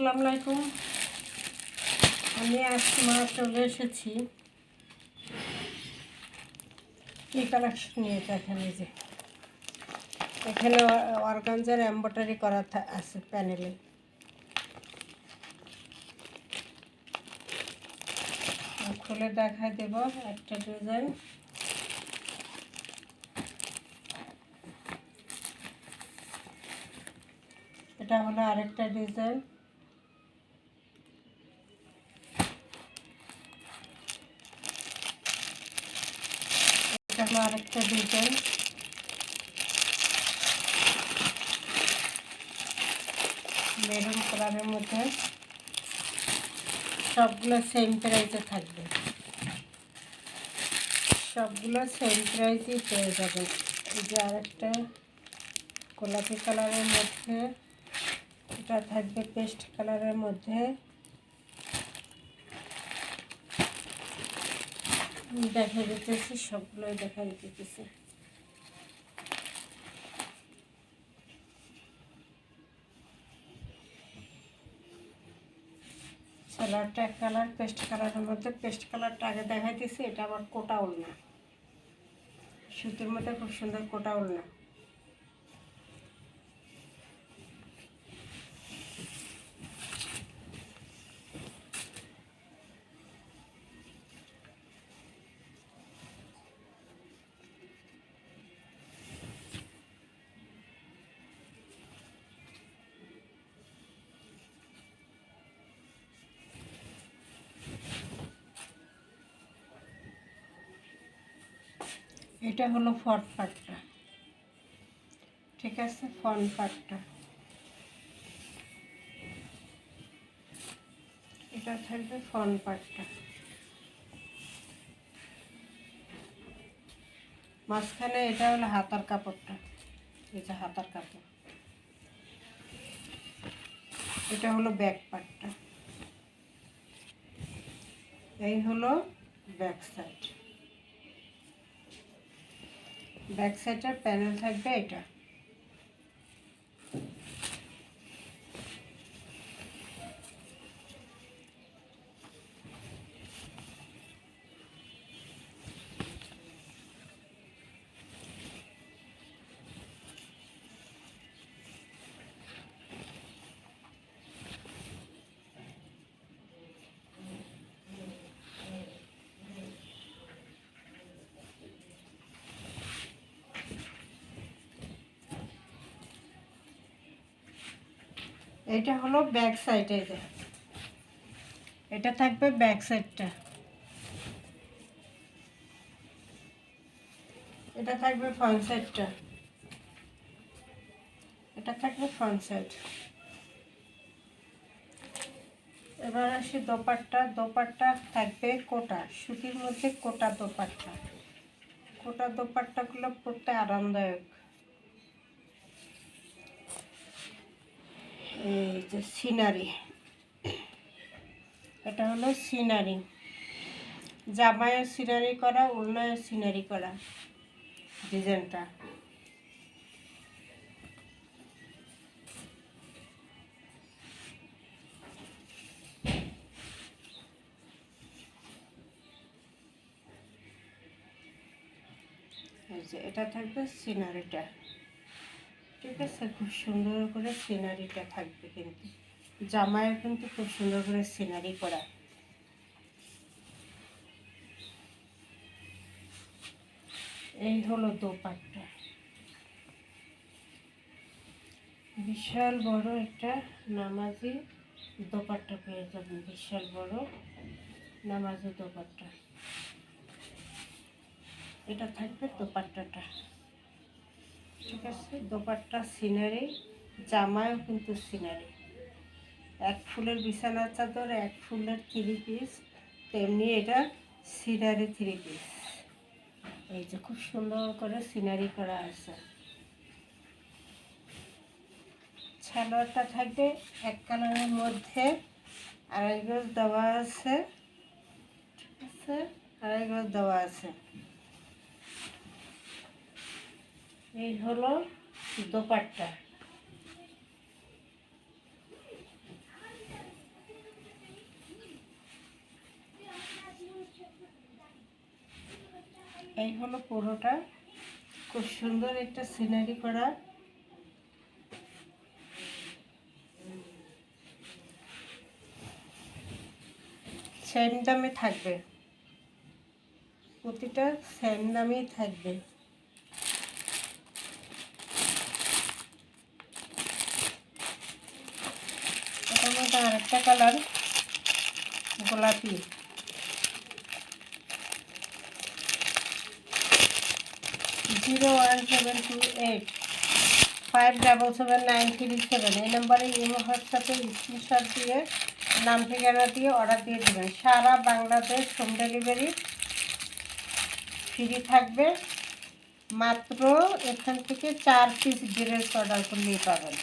আসসালামু আলাইকুম। আমি আজকে মা চলে এসেছি। কি কালেকশন নিয়ে দেখেন এই যে? এখানে অর্গানজার এম্বয়ডারি করা আছে প্যানেলে খুলে দেখাই দেব একটা ডিজাইন এটা হলো আরেকটা ডিজাইন আরেকটা ডিজাইন। মেরুন কালারের মধ্যে। সবগুলো সেম প্রাইসে থাকবে। সবগুলো সেম প্রাইসেই পেয়ে যাবেন। এই যে আরেকটা গোলাপি কালারের মধ্যে, এটা থাকবে পেস্ট কালারের মধ্যে। দেখা যেতেছে সবগুলোই দেখা যেতেছে কালারটা এক কালার পেস্ট কালারের মধ্যে পেস্ট কালারটা আগে দেখাইতেছি, এটা আবার কোটা উলনা সুতির মধ্যে খুব সুন্দর কোটা উলনা এটা হলো ফ্রন্ট পার্টটা ঠিক আছে? ফ্রন্ট পার্টটা এটা থাকবে ফ্রন্ট পার্টটা মাঝখানে এটা হলো হাতার কাপড়টা। এই যে হাতার কাপড়। এটা হলো ব্যাক পার্টটা এই হলো ব্যাক সাইড। ব্যাক সাইডের প্যানেল থাকবে এটা। এটা হলো ব্যাক সাইড যে। এটা থাকবে ব্যাক সাইডটা। এটা থাকবে ফ্রন্ট সাইডটা। এটা থাকবে ফ্রন্ট সাইড। এবার আসি দোপাট্টা। দোপাট্টা থাকবে কোটা। সুতির মধ্যে কোটা দোপাট্টা। কোটা দোপাট্টাগুলো পরতে আরামদায়ক। এই যে সিনারি। এটা হলো সিনারি। জামায়ের সিনারি করা উন্নয়ের সিনারি করা ডিজাইনটা। এটা থাকবে সিনারিটা। ঠিক আছে, খুব সুন্দর করে সিনারিটা থাকবে কিন্তু। জামায় কিন্তু খুব সুন্দর করে সিনারি করা। এই হলো দোপাট্টা। বিশাল বড় একটা নামাজি দোপাট্টা পেয়ে যাবেন, বিশাল বড় নামাজি দোপাট্টা। এটা থাকবে দোপাট্টাটা। ঠিক আছে, দোপাট্টা সিনারি জামায়ও কিন্তু সিনারি। এক ফুলের বিছানা চাদর, এক ফুলের থ্রি পিস, তেমনি এটা সিনারি থ্রি পিস। এই যে খুব সুন্দর করে সিনারি করা আছে। সালোয়ারটা থাকবে এক কালারের মধ্যে, আড়াই গজ দেওয়া আছে, ঠিক আছে, আড়াই গজ দেওয়া আছে। এই হলো দোপাট্টা। এই হলো পুরোটা। খুব সুন্দর একটা সিনারি করা। সেম দামে থাকবে। প্রতিটা সেম দামেই থাকবে। আরেকটা কালার গোলাপি। Zero one seven two eight five double seven nine three seven এই নাম্বারে ইমো হোয়াটসঅ্যাপে স্ক্রিনশট দিয়ে, নাম, ঠিকানা দিয়ে অর্ডার দিয়ে দেবেন। সারা বাংলাদেশ হোম ডেলিভারি ফ্রি থাকবে। মাত্র এখান থেকে চার পিস ড্রেস অর্ডার করলেই পাবেন।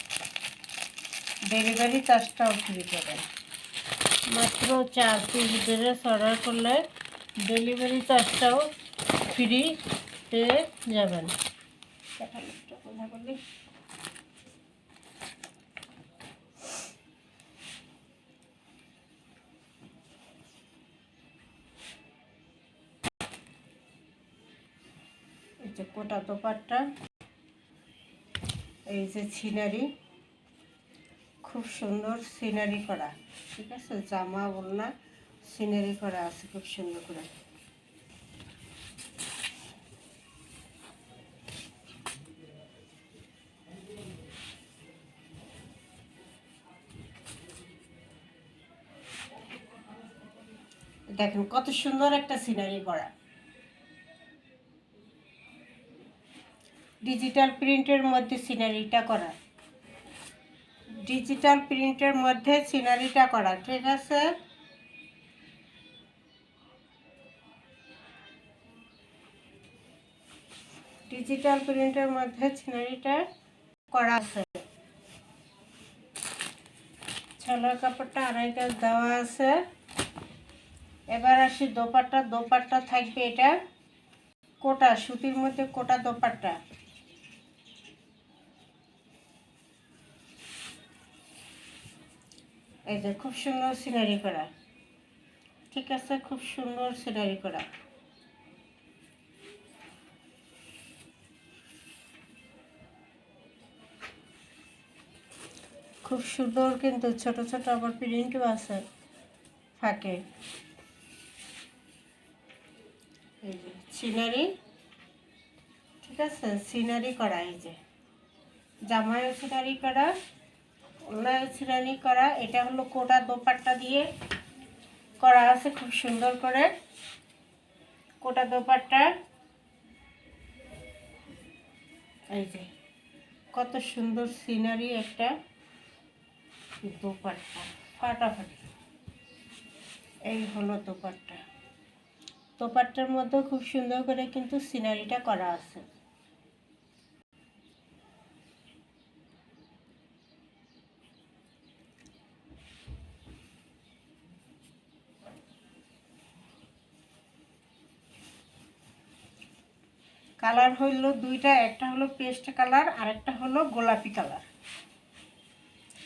ডেলিভারি চার্জটাও ফ্রি পাবেন মাত্র চার পিস ড্রেস অর্ডার করলে ডেলিভারি চার্জটাও ফ্রি পেয়ে যাবেন। যে কোটা দোপাট্টা, এই যে সিনারি খুব সুন্দর সিনারি করা, ঠিক আছে? জামা, ওড়না সিনারি করা আছে খুব সুন্দর করে। দেখেন কত সুন্দর একটা সিনারি করা। ডিজিটাল প্রিন্টের মধ্যে সিনারিটা করা। ডিজিটাল প্রিন্টের মধ্যে সিনারিটা করা, ঠিক আছে? ডিজিটাল প্রিন্টের মধ্যে সিনারিটা করা আছে। ছেলের কাপড়টা আড়াই কাজ দেওয়া আছে। এবার আসি দোপাট্টা দোপাট্টা থাকবে এটা। কোটা, সুতির মধ্যে কোটা দোপাট্টা। এই যে খুব সুন্দর সিনারি করা। ঠিক আছে, খুব সুন্দর সিনারি করা। খুব সুন্দর কিন্তু ছোট ছোট আবার প্রিন্টও আছে ফাঁকে। সিনারি। ঠিক আছে, সিনারি করা এই যে। জামায় সিনারি করা। সিনারি করা, এটা হলো কোটা দোপাট্টা দিয়ে করা আছে খুব সুন্দর করে। কোটা দোপাট্টা। এই যে, কত সুন্দর সিনারি একটা দোপাট্টা, ফাটাফাটি। এই হলো দোপাট্টা। দোপাট্টার মধ্যে খুব সুন্দর করে কিন্তু সিনারিটা করা আছে। কালার হইল দুইটা একটা হলো পেস্ট কালার আর একটা হলো গোলাপি কালার।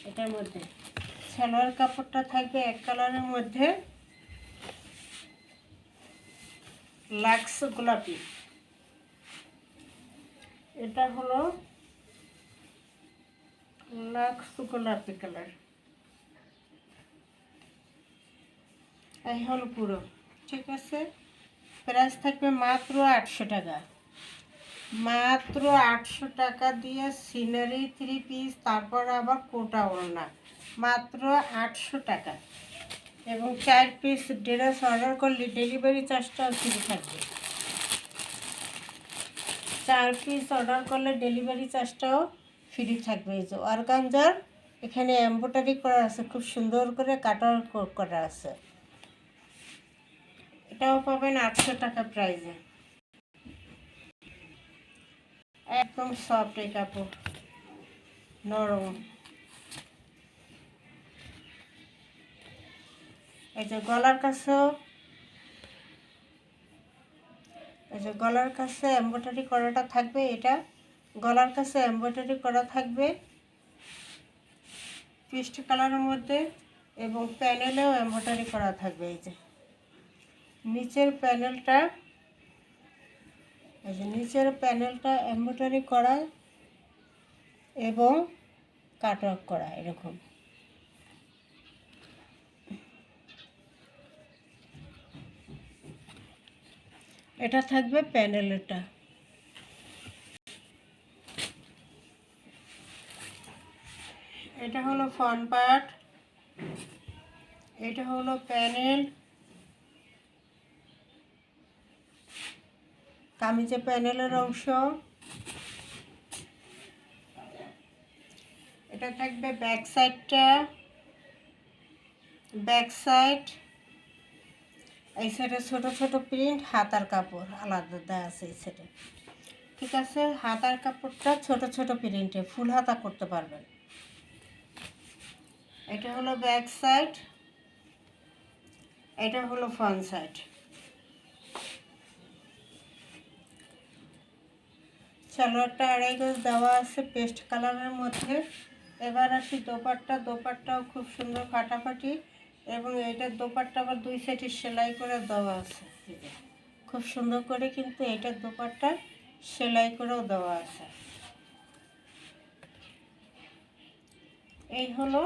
এটার মধ্যে? সালোয়ার কাপড়টা থাকবে এক কালারের মধ্যে। লাক্স গোলাপি। এটা হলো লাক্স গোলাপি কালার। এই হলো পুরো। ঠিক আছে? প্রাইস থাকবে মাত্র আটশো টাকা। মাত্র আটশো টাকা দিয়ে সিনারি থ্রি পিস, তারপর আবার কোটা ওড়না। মাত্র আটশো টাকা। এবং চার পিস ড্রেস অর্ডার করলে ডেলিভারি চার্জটাও ফ্রি থাকবে। চার পিস অর্ডার করলে ডেলিভারি চার্জটাও ফ্রি থাকবে। এই যে অর্গানজার, এখানে এম্ব্রয়ডারি করা আছে, খুব সুন্দর করে কাটার করা আছে। এটাও পাবেন আটশো টাকা প্রাইজে। একদম সফট এই কাপড়। নরম। এই যে গলার কাছেও এই যে গলার কাছে এম্ব্রয়ডারি করাটা থাকবে এটা। গলার কাছে এম্ব্রয়ডারি করা থাকবে। পিস্ট কালারের মধ্যে এবং প্যানেলেও এম্ব্রয়ডারি করা থাকবে এই যে। নিচের প্যানেলটা নিচের প্যানেলটা এমব্রয়ডারি করা এবং কাটওয়ার্ক করা, এরকম। এটা থাকবে প্যানেলেরটা এটা হলো ফ্রন্ট পার্ট, এটা হলো প্যানেল কামিজে প্যানেলের অংশ। এটা থাকবে ব্যাক সাইডটা। Back side. এই সাইডে ছোট ছোট প্রিন্ট, হাতার কাপড় আলাদা দেওয়া আছে এই সাইডে। ঠিক আছে? হাতার কাপড়টা ছোট ছোট প্রিন্টে, ফুল হাতা করতে পারবেন। এটা হলো ব্যাক সাইড। এটা হলো ফ্রন্ট সাইড। সালোয়ারটা আড়াই গজ দেওয়া আছে পেস্ট কালারের মধ্যে। এবার আসি দোপাট্টা। দোপাট্টাও খুব সুন্দর ফাটাফাটি এবং এইটার দোপাট্টা আবার দুই সাইডে সেলাই করে দেওয়া আছে। খুব সুন্দর করে কিন্তু এইটার দোপাট্টা সেলাই করেও দেওয়া আছে। এই হলো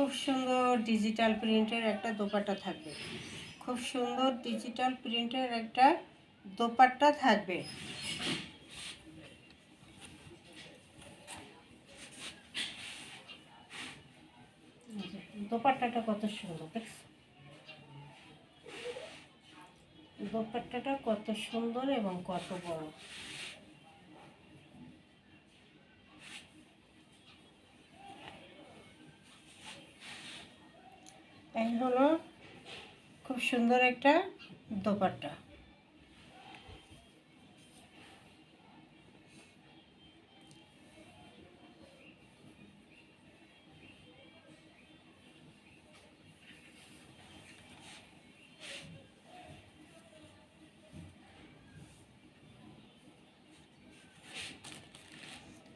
খুব সুন্দর ডিজিটাল প্রিন্টের একটা দোপাট্টা থাকবে। খুব সুন্দর ডিজিটাল প্রিন্টের একটা দোপাট্টা থাকবে। দোপাট্টাটা কত সুন্দর দোপাট্টাটা কত সুন্দর এবং কত বড়। এই হলো খুব সুন্দর একটা দোপাট্টা।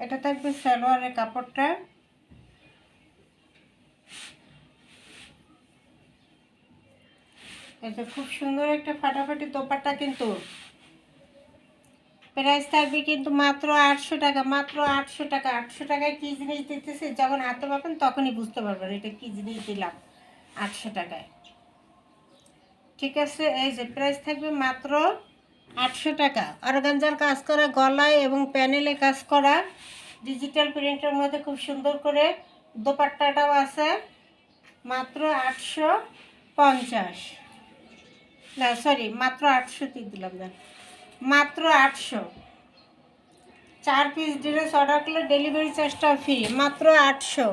এটা থাকবে সালোয়ারের কাপড়টা। এটা খুব সুন্দর একটা ফাটাফাটি দোপাট্টা কিন্তু। প্রাইস থাকবে কিন্তু মাত্র আটশো টাকা, মাত্র আটশো টাকা। আটশো টাকায় কী জিনিস দিতেছে, যখন হাতে পাবেন তখনই বুঝতে পারবেন এটা কী জিনিস দিলাম আটশো টাকায়। ঠিক আছে, এই যে প্রাইস থাকবে মাত্র আটশো টাকা। অর্গানজার কাজ করা, গলায় এবং প্যানেলে কাজ করা, ডিজিটাল প্রিন্টের মধ্যে খুব সুন্দর করে দোপাট্টাটাও আছে, মাত্র আটশো পঞ্চাশ। না সরি মাত্র আটশো দিয়ে দিলাম না মাত্র আটশো। চার পিস ড্রেস অর্ডার করলে ডেলিভারি চার্জটা ফ্রি মাত্র আটশো।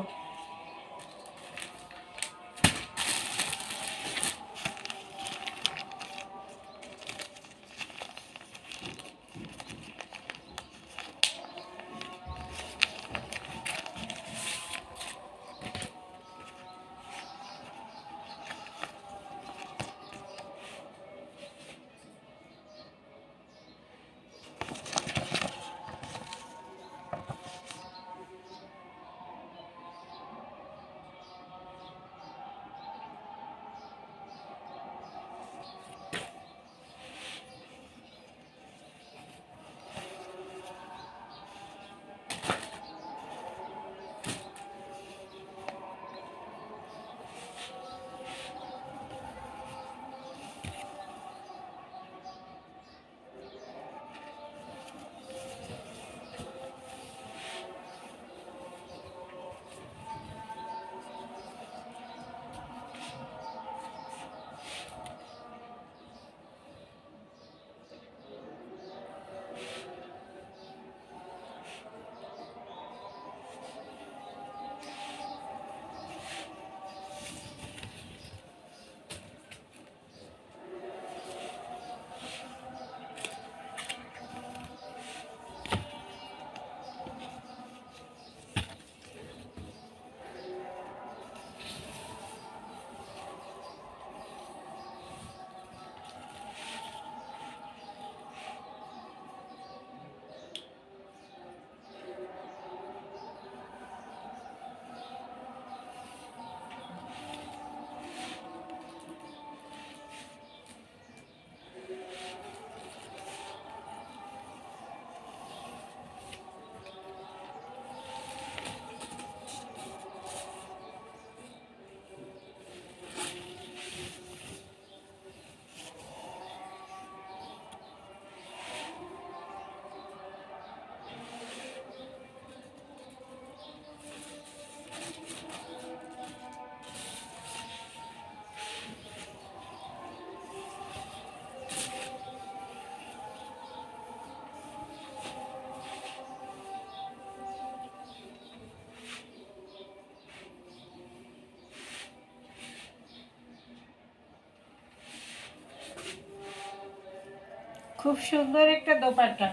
খুব সুন্দর একটা দোপাট্টা।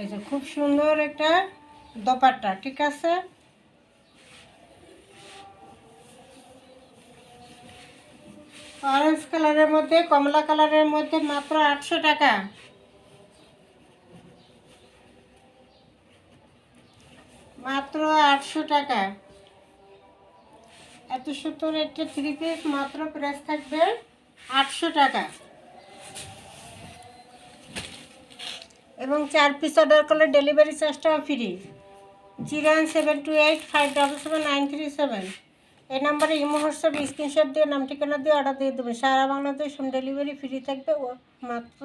এই যে খুব সুন্দর একটা দোপাট্টা, ঠিক আছে? অরেঞ্জ কালারের মধ্যে, কমলা কালারের মধ্যে মাত্র আটশো টাকা। মাত্র আটশো টাকা। এত সুন্দর একটা থ্রি পিস মাত্র প্রাইস থাকবে আটশো টাকা। এবং চার পিস অর্ডার করলে delivery চার্জটাও free zero one seven two eight five double seven nine three seven এই নাম্বারে ইমো হোয়াটসঅ্যাপ স্ক্রিনশট দিয়ে নাম, ঠিকানা দিয়ে অর্ডার দিয়ে দেবেন। সারা বাংলাদেশ হোম ডেলিভারি ফ্রি থাকবে ও মাত্র